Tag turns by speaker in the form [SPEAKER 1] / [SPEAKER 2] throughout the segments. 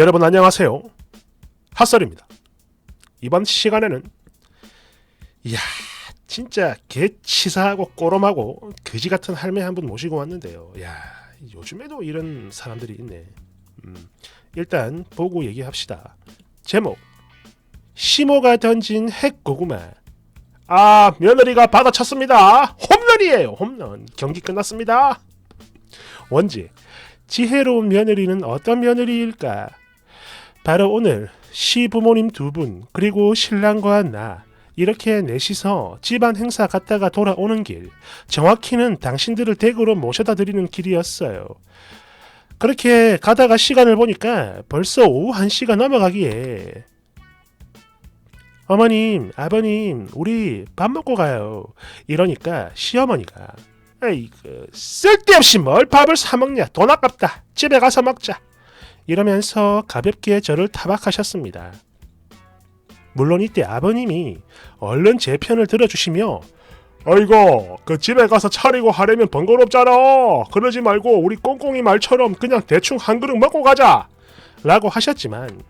[SPEAKER 1] 여러분 안녕하세요. 핫설입니다. 이번 시간에는 이야 진짜 개치사하고 꼬롬하고 거지 같은 할매 한 분 모시고 왔는데요. 야 요즘에도 이런 사람들이 있네. 음, 일단 보고 얘기합시다. 제목 시모가 던진 핵고구마 아 며느리가 받아쳤습니다. 홈런이에요 홈런 경기 끝났습니다. 원지 지혜로운 며느리는 어떤 며느리일까? 바로 오늘 시부모님 두 분 그리고 신랑과 나 이렇게 넷이서 집안 행사 갔다가 돌아오는 길 정확히는 당신들을 댁으로 모셔다 드리는 길이었어요. 그렇게 가다가 시간을 보니까 벌써 오후 1시가 넘어가기에 어머님, 아버님, 우리 밥 먹고 가요. 이러니까 시어머니가 에이그 쓸데없이 뭘 밥을 사 먹냐 돈 아깝다 집에 가서 먹자 이러면서 가볍게 저를 타박하셨습니다. 물론 이때 아버님이 얼른 제 편을 들어주시며 아이고 그 집에 가서 차리고 하려면 번거롭잖아 그러지 말고 우리 꽁꽁이 말처럼 그냥 대충 한 그릇 먹고 가자 라고 하셨지만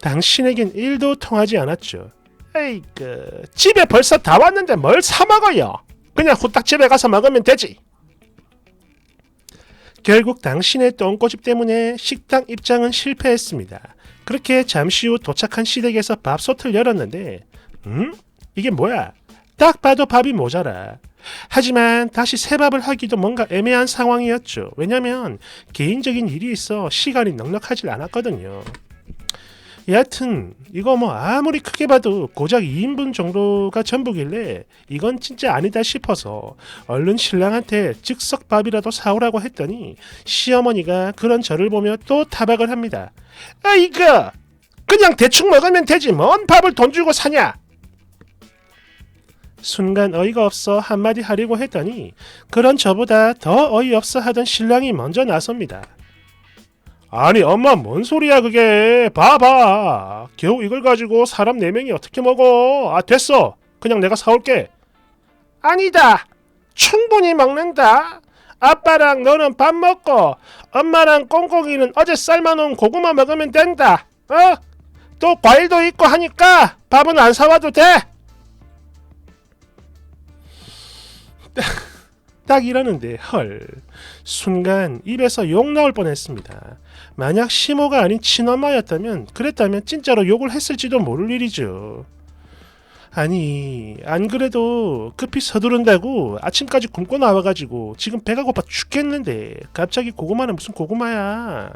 [SPEAKER 1] 당신에겐 일도 통하지 않았죠. 에이 그 집에 벌써 다 왔는데 뭘 사 먹어요 그냥 후딱 집에 가서 먹으면 되지. 결국 당신의 똥꼬집 때문에 식당 입장은 실패했습니다. 그렇게 잠시 후 도착한 시댁에서 밥솥을 열었는데, 음? 이게 뭐야? 딱 봐도 밥이 모자라. 하지만 다시 새밥을 하기도 뭔가 애매한 상황이었죠. 왜냐면 개인적인 일이 있어 시간이 넉넉하질 않았거든요. 여하튼 이거 뭐 아무리 크게 봐도 고작 2인분 정도가 전부길래 이건 진짜 아니다 싶어서 얼른 신랑한테 즉석 밥이라도 사오라고 했더니 시어머니가 그런 저를 보며 또 타박을 합니다. 아 이거 그냥 대충 먹으면 되지 뭔 밥을 돈 주고 사냐? 순간 어이가 없어 한마디 하려고 했더니 그런 저보다 더 어이없어 하던 신랑이 먼저 나섭니다. 아니 엄마 뭔 소리야 그게? 봐봐. 겨우 이걸 가지고 사람 네명이 어떻게 먹어? 아 됐어. 그냥 내가 사올게. 아니다. 충분히 먹는다. 아빠랑 너는 밥 먹고 엄마랑 꽁꽁이는 어제 삶아놓은 고구마 먹으면 된다. 어? 또 과일도 있고 하니까 밥은 안 사와도 돼 딱 이러는데 헐 순간 입에서 욕 나올 뻔했습니다. 만약 시모가 아닌 친엄마였다면 그랬다면 진짜로 욕을 했을지도 모를 일이죠. 아니 안 그래도 급히 서두른다고 아침까지 굶고 나와가지고 지금 배가 고파 죽겠는데 갑자기 고구마는 무슨 고구마야.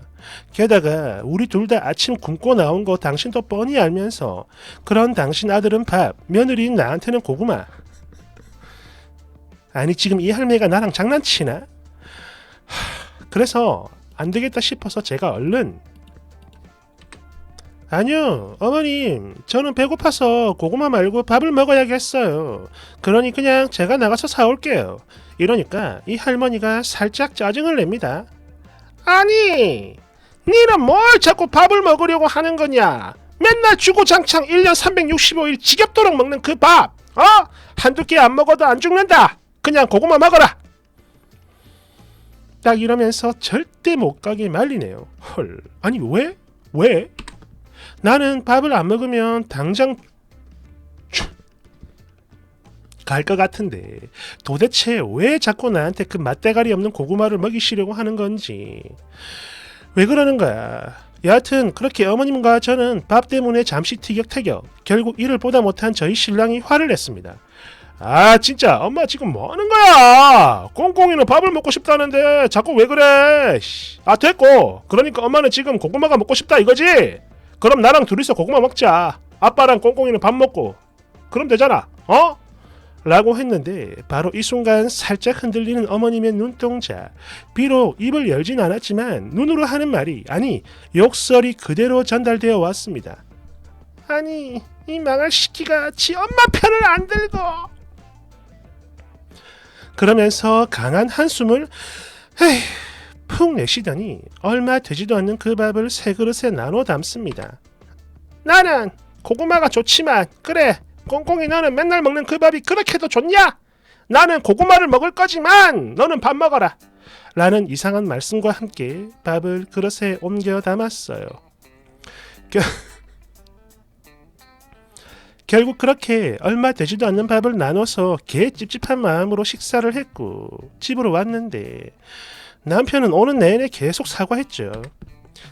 [SPEAKER 1] 게다가 우리 둘 다 아침 굶고 나온 거 당신도 뻔히 알면서 그런 당신 아들은 밥, 며느리인 나한테는 고구마. 아니 지금 이 할매가 나랑 장난치나? 하, 그래서 안 되겠다 싶어서 제가 얼른. 아니요 어머님 저는 배고파서 고구마 말고 밥을 먹어야겠어요. 그러니 그냥 제가 나가서 사올게요. 이러니까 이 할머니가 살짝 짜증을 냅니다. 아니 니는 뭘 자꾸 밥을 먹으려고 하는 거냐? 맨날 주구장창 1년 365일 지겹도록 먹는 그 밥 어? 한두 끼 안 먹어도 안 죽는다 그냥 고구마 먹어라. 딱 이러면서 절대 못 가게 말리네요. 헐, 아니 왜? 왜? 나는 밥을 안 먹으면 당장 갈 것 같은데 도대체 왜 자꾸 나한테 그 맛대가리 없는 고구마를 먹이시려고 하는 건지 왜 그러는 거야? 여하튼 그렇게 어머님과 저는 밥 때문에 잠시 티격태격 결국 이를 보다 못한 저희 신랑이 화를 냈습니다. 아 진짜. 엄마 지금 뭐 하는 거야? 꽁꽁이는 밥을 먹고 싶다는데 자꾸 왜 그래? 씨. 아 됐고. 그러니까 엄마는 지금 고구마가 먹고 싶다 이거지? 그럼 나랑 둘이서 고구마 먹자. 아빠랑 꽁꽁이는 밥 먹고. 그럼 되잖아. 어? 라고 했는데 바로 이 순간 살짝 흔들리는 어머님의 눈동자. 비록 입을 열진 않았지만 눈으로 하는 말이 아니 욕설이 그대로 전달되어 왔습니다. 아니 이 망할 시키가 지 엄마 편을 안 들고 그러면서 강한 한숨을 푹 내쉬더니 얼마 되지도 않는 그 밥을 세 그릇에 나눠 담습니다. 나는 고구마가 좋지만 그래 꽁꽁이 너는 맨날 먹는 그 밥이 그렇게도 좋냐? 나는 고구마를 먹을 거지만 너는 밥 먹어라. 라는 이상한 말씀과 함께 밥을 그릇에 옮겨 담았어요. 겨- 결국 그렇게 얼마 되지도 않는 밥을 나눠서 개 찝찝한 마음으로 식사를 했고 집으로 왔는데 남편은 오는 내내 계속 사과했죠.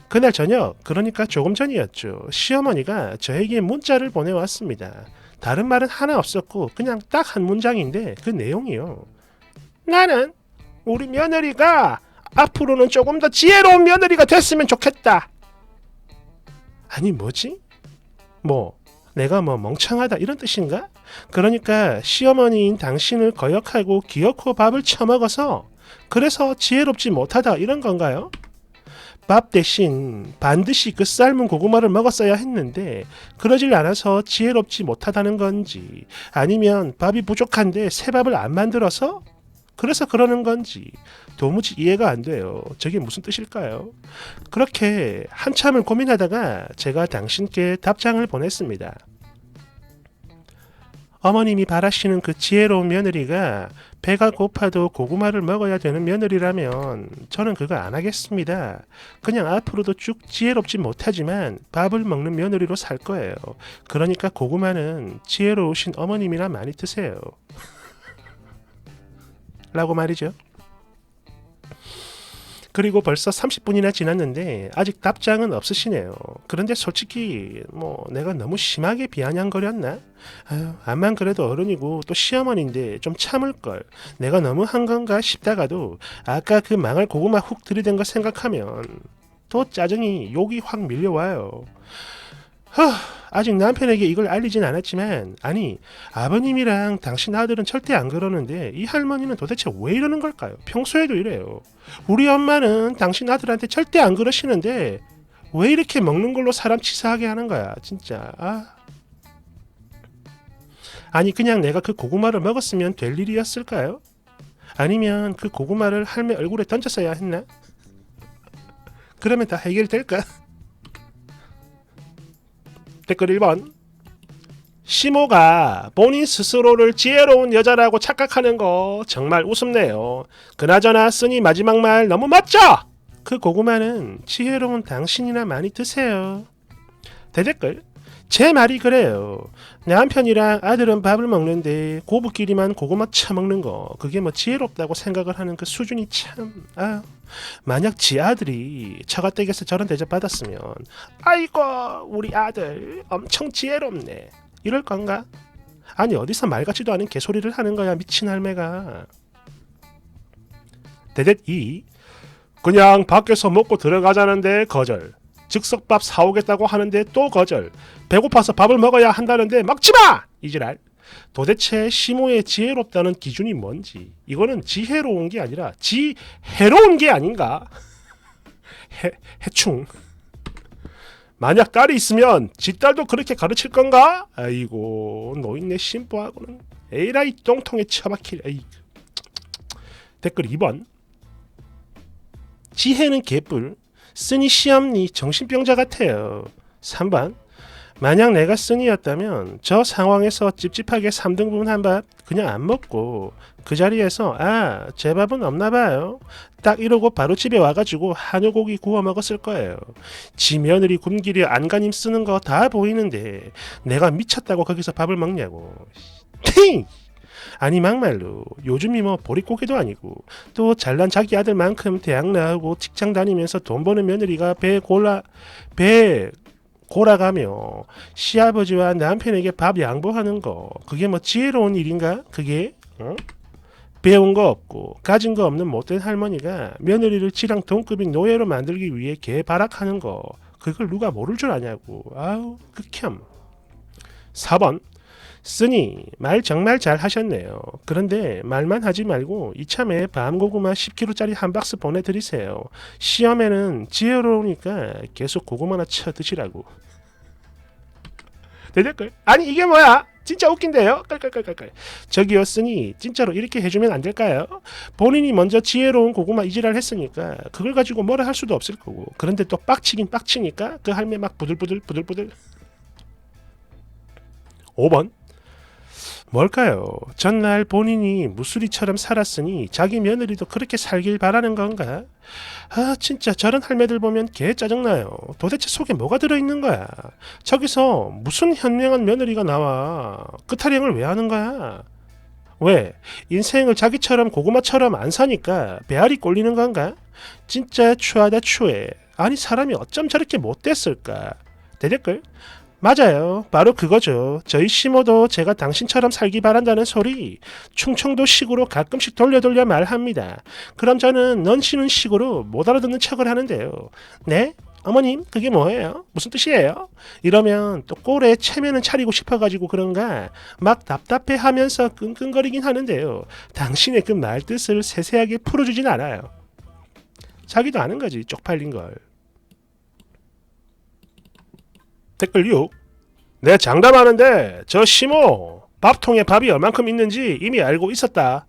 [SPEAKER 1] 그날 저녁, 그러니까 조금 전이었죠. 시어머니가 저에게 문자를 보내왔습니다. 다른 말은 하나 없었고 그냥 딱 한 문장인데 그 내용이요. 나는 우리 며느리가 앞으로는 조금 더 지혜로운 며느리가 됐으면 좋겠다. 아니 뭐지? 뭐 내가 뭐 멍청하다 이런 뜻인가? 그러니까 시어머니인 당신을 거역하고 기어코 밥을 처먹어서 그래서 지혜롭지 못하다 이런 건가요? 밥 대신 반드시 그 삶은 고구마를 먹었어야 했는데 그러질 않아서 지혜롭지 못하다는 건지 아니면 밥이 부족한데 새 밥을 안 만들어서 그래서 그러는 건지 도무지 이해가 안 돼요. 저게 무슨 뜻일까요? 그렇게 한참을 고민하다가 제가 당신께 답장을 보냈습니다. 어머님이 바라시는 그 지혜로운 며느리가 배가 고파도 고구마를 먹어야 되는 며느리라면 저는 그거 안 하겠습니다. 그냥 앞으로도 쭉 지혜롭지 못하지만 밥을 먹는 며느리로 살 거예요. 그러니까 고구마는 지혜로우신 어머님이나 많이 드세요. 라고 말이죠. 그리고 벌써 30분이나 지났는데 아직 답장은 없으시네요. 그런데 솔직히 뭐 내가 너무 심하게 비아냥거렸나? 암만 그래도 어른이고 또 시어머니인데 좀 참을 걸. 내가 너무 한 건가 싶다가도 아까 그 망할 고구마 훅 들이댄 거 생각하면 또 짜증이 욕이 확 밀려와요. 허, 아직 남편에게 이걸 알리진 않았지만 아니 아버님이랑 당신 아들은 절대 안 그러는데 이 할머니는 도대체 왜 이러는 걸까요? 평소에도 이래요. 우리 엄마는 당신 아들한테 절대 안 그러시는데 왜 이렇게 먹는 걸로 사람 치사하게 하는 거야 진짜 아. 아니 그냥 내가 그 고구마를 먹었으면 될 일이었을까요? 아니면 그 고구마를 할매 얼굴에 던졌어야 했나? 그러면 다 해결될까? 댓글 1번 시모가 본인 스스로를 지혜로운 여자라고 착각하는 거 정말 우습네요. 그나저나 쓰니 마지막 말 너무 멋져! 그 고구마는 지혜로운 당신이나 많이 드세요. 대댓글 제 말이 그래요. 남편이랑 아들은 밥을 먹는데 고부끼리만 고구마 처먹는 거 그게 뭐 지혜롭다고 생각을 하는 그 수준이 참 아. 만약 지 아들이 처가댁에서 저런 대접 받았으면 아이고 우리 아들 엄청 지혜롭네 이럴 건가? 아니 어디서 말 같지도 않은 개소리를 하는 거야 미친 할매가 대댓 2 그냥 밖에서 먹고 들어가자는데 거절 즉석밥 사오겠다고 하는데 또 거절. 배고파서 밥을 먹어야 한다는데 먹지 마! 이지랄. 도대체 시모의 지혜롭다는 기준이 뭔지. 이거는 지혜로운 게 아니라 지해로운 게 아닌가? 해, 해충. 만약 딸이 있으면 지 딸도 그렇게 가르칠 건가? 아이고 노인네 심보하고는. 에이라이 똥통에 처박힐 에이. 댓글 2번. 지혜는 개뿔 쓰니 시험니 정신병자 같아요. 3번. 만약 내가 쓴이였다면 저 상황에서 찝찝하게 3등분 한 밥 그냥 안 먹고 그 자리에서 아 제 밥은 없나 봐요. 딱 이러고 바로 집에 와가지고 한우고기 구워 먹었을 거예요. 지 며느리 굶기려 안간힘 쓰는 거 다 보이는데 내가 미쳤다고 거기서 밥을 먹냐고. 팅! 아니 막말로 요즘이 뭐 보릿고개도 아니고 또 잘난 자기 아들만큼 대학 나오고 직장 다니면서 돈 버는 며느리가 배 골라 배 골아가며 시아버지와 남편에게 밥 양보하는 거 그게 뭐 지혜로운 일인가? 그게 어? 배운 거 없고 가진 거 없는 못된 할머니가 며느리를 지랑 동급인 노예로 만들기 위해 개발악하는 거 그걸 누가 모를 줄 아냐고 아우 극혐 4번 쓰니 말 정말 잘 하셨네요. 그런데 말만 하지 말고 이참에 밤고구마 10kg짜리 한 박스 보내드리세요. 시험에는 지혜로우니까 계속 고구마나 쳐 드시라고. 대댓글 아니 이게 뭐야? 진짜 웃긴데요? 깔깔깔깔깔. 저기요 쓰니 진짜로 이렇게 해주면 안 될까요? 본인이 먼저 지혜로운 고구마 이지랄 했으니까 그걸 가지고 뭐라 할 수도 없을 거고 그런데 또 빡치긴 빡치니까 그 할매 막 부들부들 부들부들 5번 뭘까요? 전날 본인이 무수리처럼 살았으니 자기 며느리도 그렇게 살길 바라는 건가? 아 진짜 저런 할매들 보면 개 짜증나요. 도대체 속에 뭐가 들어있는 거야? 저기서 무슨 현명한 며느리가 나와? 그 타령을 왜 하는 거야? 왜? 인생을 자기처럼 고구마처럼 안 사니까 배알이 꼴리는 건가? 진짜 추하다 추해. 아니 사람이 어쩜 저렇게 못됐을까? 대댓글? 맞아요. 바로 그거죠. 저희 시모도 제가 당신처럼 살기 바란다는 소리 충청도 식으로 가끔씩 돌려 돌려 말합니다. 그럼 저는 넌 쉬는 식으로 못 알아듣는 척을 하는데요. 네? 어머님 그게 뭐예요? 무슨 뜻이에요? 이러면 또 꼴에 체면은 차리고 싶어가지고 그런가 막 답답해 하면서 끙끙거리긴 하는데요. 당신의 그 말뜻을 세세하게 풀어주진 않아요. 자기도 아는 거지 쪽팔린 걸. 댓글 6. 내 장담하는데 저 시모 밥통에 밥이 얼만큼 있는지 이미 알고 있었다.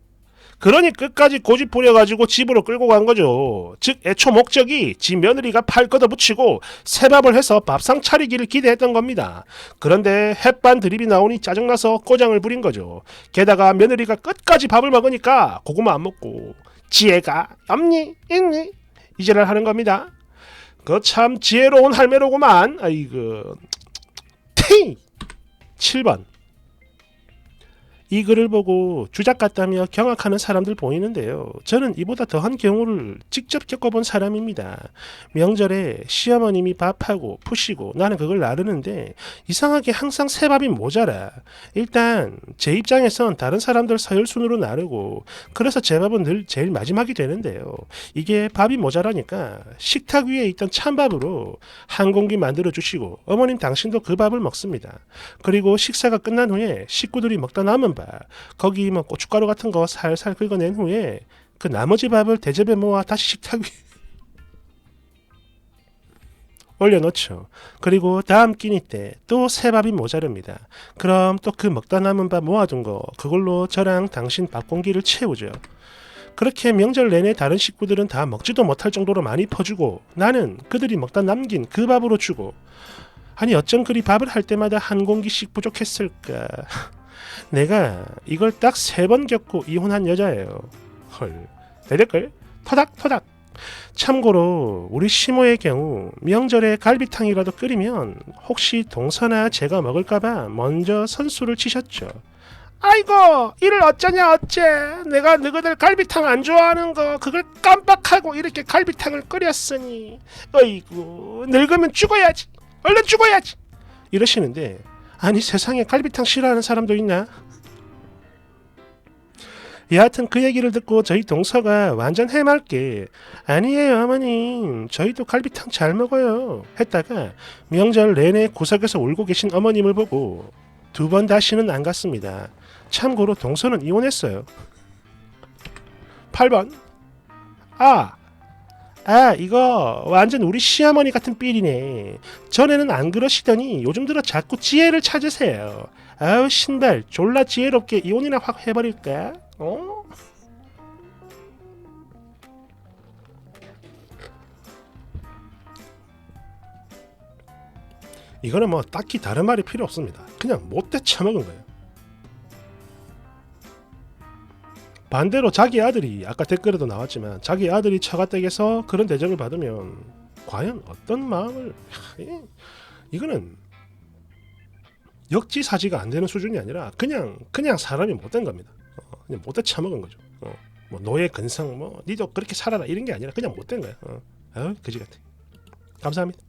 [SPEAKER 1] 그러니 끝까지 고집 부려가지고 집으로 끌고 간 거죠. 즉 애초 목적이 지 며느리가 팔 걷어붙이고 새밥을 해서 밥상 차리기를 기대했던 겁니다. 그런데 햇반 드립이 나오니 짜증나서 꼬장을 부린 거죠. 게다가 며느리가 끝까지 밥을 먹으니까 고구마 안 먹고 지혜가 없니 있니 이제를 하는 겁니다. 그 참 지혜로운 할매로구만. 아이고. 티! 7번. 이 글을 보고 주작 같다며 경악하는 사람들 보이는데요. 저는 이보다 더한 경우를 직접 겪어본 사람입니다. 명절에 시어머님이 밥하고 푸시고 나는 그걸 나르는데 이상하게 항상 새 밥이 모자라. 일단 제 입장에선 다른 사람들 서열순으로 나르고 그래서 제 밥은 늘 제일 마지막이 되는데요. 이게 밥이 모자라니까 식탁 위에 있던 찬밥으로 한 공기 만들어 주시고 어머님 당신도 그 밥을 먹습니다. 그리고 식사가 끝난 후에 식구들이 먹다 남은 밥 거기 뭐 고춧가루 같은 거 살살 긁어낸 후에 그 나머지 밥을 대접에 모아 다시 식탁 위에 올려놓죠. 그리고 다음 끼니 때 또 새 밥이 모자릅니다. 그럼 또 그 먹다 남은 밥 모아둔 거 그걸로 저랑 당신 밥 공기를 채우죠. 그렇게 명절 내내 다른 식구들은 다 먹지도 못할 정도로 많이 퍼주고 나는 그들이 먹다 남긴 그 밥으로 주고 아니 어쩜 그리 밥을 할 때마다 한 공기씩 부족했을까 내가 이걸 딱 세 번 겪고 이혼한 여자예요. 헐. 대댓글 토닥토닥. 참고로 우리 시모의 경우 명절에 갈비탕이라도 끓이면 혹시 동서나 제가 먹을까봐 먼저 선수를 치셨죠. 아이고 이를 어쩌냐 어째? 내가 너희들 갈비탕 안 좋아하는 거 그걸 깜빡하고 이렇게 갈비탕을 끓였으니. 어이구 늙으면 죽어야지. 얼른 죽어야지. 이러시는데 아니 세상에 갈비탕 싫어하는 사람도 있나? 여하튼 그 얘기를 듣고 저희 동서가 완전 해맑게 아니에요 어머님 저희도 갈비탕 잘 먹어요. 했다가 명절 내내 구석에서 울고 계신 어머님을 보고 두 번 다시는 안 갔습니다. 참고로 동서는 이혼했어요. 8번. 아 아, 이거 완전 우리 시어머니 같은 삘이네. 전에는 안 그러시더니 요즘 들어 자꾸 지혜를 찾으세요. 아우, 신발, 졸라 지혜롭게 이혼이나 확 해버릴까? 어? 이거는 뭐 딱히 다른 말이 필요 없습니다. 그냥 못돼 처먹은 거예요. 반대로 자기 아들이 아까 댓글에도 나왔지만 자기 아들이 처가댁에서 그런 대접을 받으면 과연 어떤 마음을 이거는 역지사지가 안 되는 수준이 아니라 그냥 그냥 사람이 못된 겁니다. 어, 그냥 못돼 처먹은 거죠. 어, 뭐 노예 근성 뭐 니도 그렇게 살아라 이런 게 아니라 그냥 못된 거야. 어. 아유 그지 같아. 감사합니다.